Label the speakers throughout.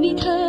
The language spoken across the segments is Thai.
Speaker 1: 你疼。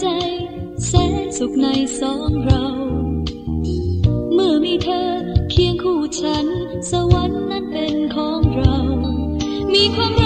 Speaker 1: ใจ แสนสุขในสองเรา เมื่อมีเธอเคียงคู่ฉัน สวรรค์นั้นเป็นของเรา มีความรัก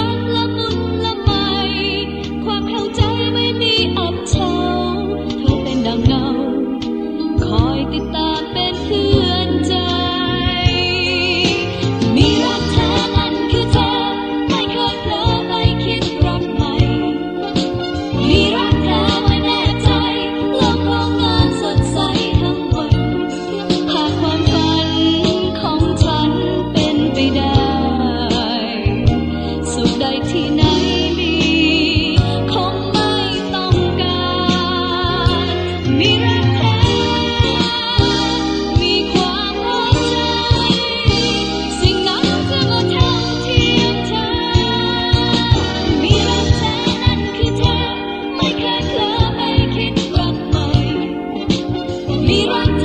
Speaker 1: Viva